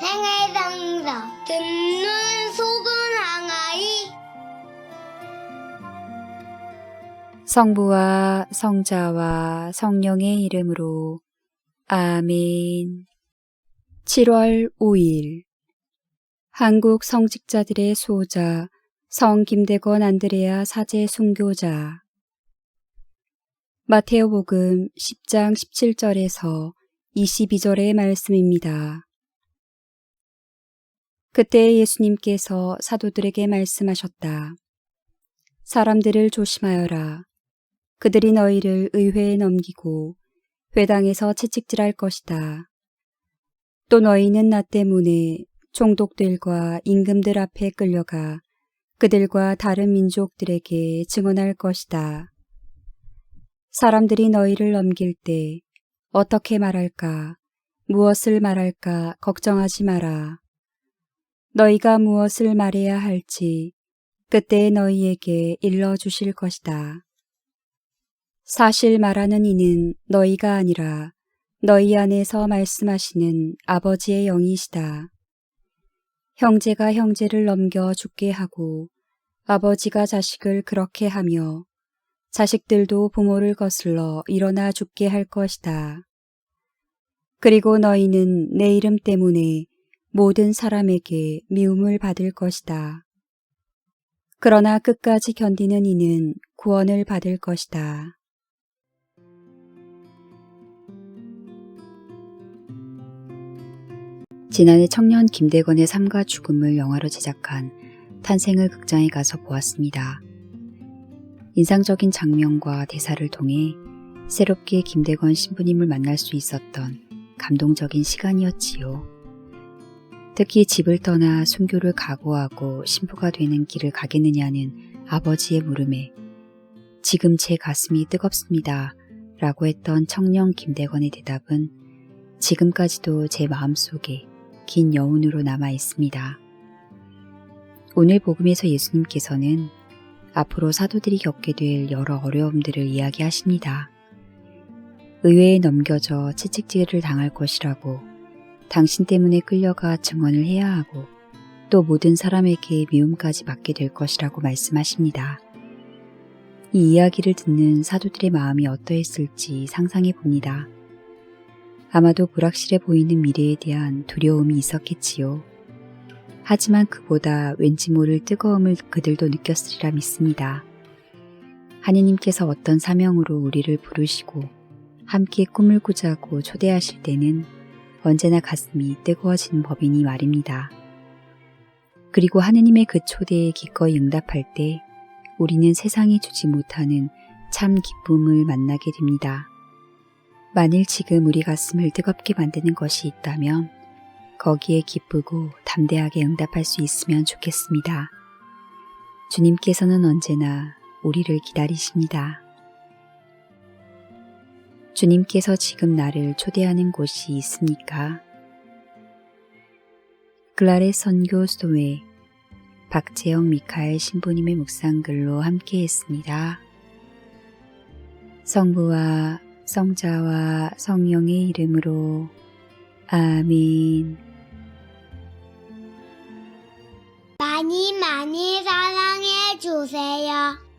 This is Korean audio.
생활상사 듣는 속은 항아리. 성부와 성자와 성령의 이름으로 아멘. 7월 5일. 한국 성직자들의 수호자 성 김대건 안드레아 사제 순교자 마테오복음 10장 17절에서 22절의 말씀입니다. 그때 예수님께서 사도들에게 말씀하셨다. 사람들을 조심하여라. 그들이 너희를 의회에 넘기고 회당에서 채찍질할 것이다. 또 너희는 나 때문에 총독들과 임금들 앞에 끌려가 그들과 다른 민족들에게 증언할 것이다. 사람들이 너희를 넘길 때 어떻게 말할까, 무엇을 말할까 걱정하지 마라. 너희가 무엇을 말해야 할지 그때 너희에게 일러 주실 것이다. 사실 말하는 이는 너희가 아니라 너희 안에서 말씀하시는 아버지의 영이시다. 형제가 형제를 넘겨 죽게 하고 아버지가 자식을 그렇게 하며 자식들도 부모를 거슬러 일어나 죽게 할 것이다. 그리고 너희는 내 이름 때문에 모든 사람에게 미움을 받을 것이다. 그러나 끝까지 견디는 이는 구원을 받을 것이다. 지난해 청년 김대건의 삶과 죽음을 영화로 제작한 탄생을 극장에 가서 보았습니다. 인상적인 장면과 대사를 통해 새롭게 김대건 신부님을 만날 수 있었던 감동적인 시간이었지요. 특히 집을 떠나 순교를 각오하고 신부가 되는 길을 가겠느냐는 아버지의 물음에 지금 제 가슴이 뜨겁습니다. 라고 했던 청년 김대건의 대답은 지금까지도 제 마음속에 긴 여운으로 남아 있습니다. 오늘 복음에서 예수님께서는 앞으로 사도들이 겪게 될 여러 어려움들을 이야기하십니다. 의회에 넘겨져 채찍질을 당할 것이라고 당신 때문에 끌려가 증언을 해야 하고 또 모든 사람에게 미움까지 받게 될 것이라고 말씀하십니다. 이 이야기를 듣는 사도들의 마음이 어떠했을지 상상해 봅니다. 아마도 불확실해 보이는 미래에 대한 두려움이 있었겠지요. 하지만 그보다 왠지 모를 뜨거움을 그들도 느꼈으리라 믿습니다. 하느님께서 어떤 사명으로 우리를 부르시고 함께 꿈을 꾸자고 초대하실 때는 언제나 가슴이 뜨거워지는 법이니 말입니다. 그리고 하느님의 그 초대에 기꺼이 응답할 때 우리는 세상이 주지 못하는 참 기쁨을 만나게 됩니다. 만일 지금 우리 가슴을 뜨겁게 만드는 것이 있다면 거기에 기쁘고 담대하게 응답할 수 있으면 좋겠습니다. 주님께서는 언제나 우리를 기다리십니다. 주님께서 지금 나를 초대하는 곳이 있습니까? 글라레 선교 소회 박재영 미카엘 신부님의 묵상글로 함께 했습니다. 성부와 성자와 성령의 이름으로 아멘. 많이 많이 사랑해 주세요.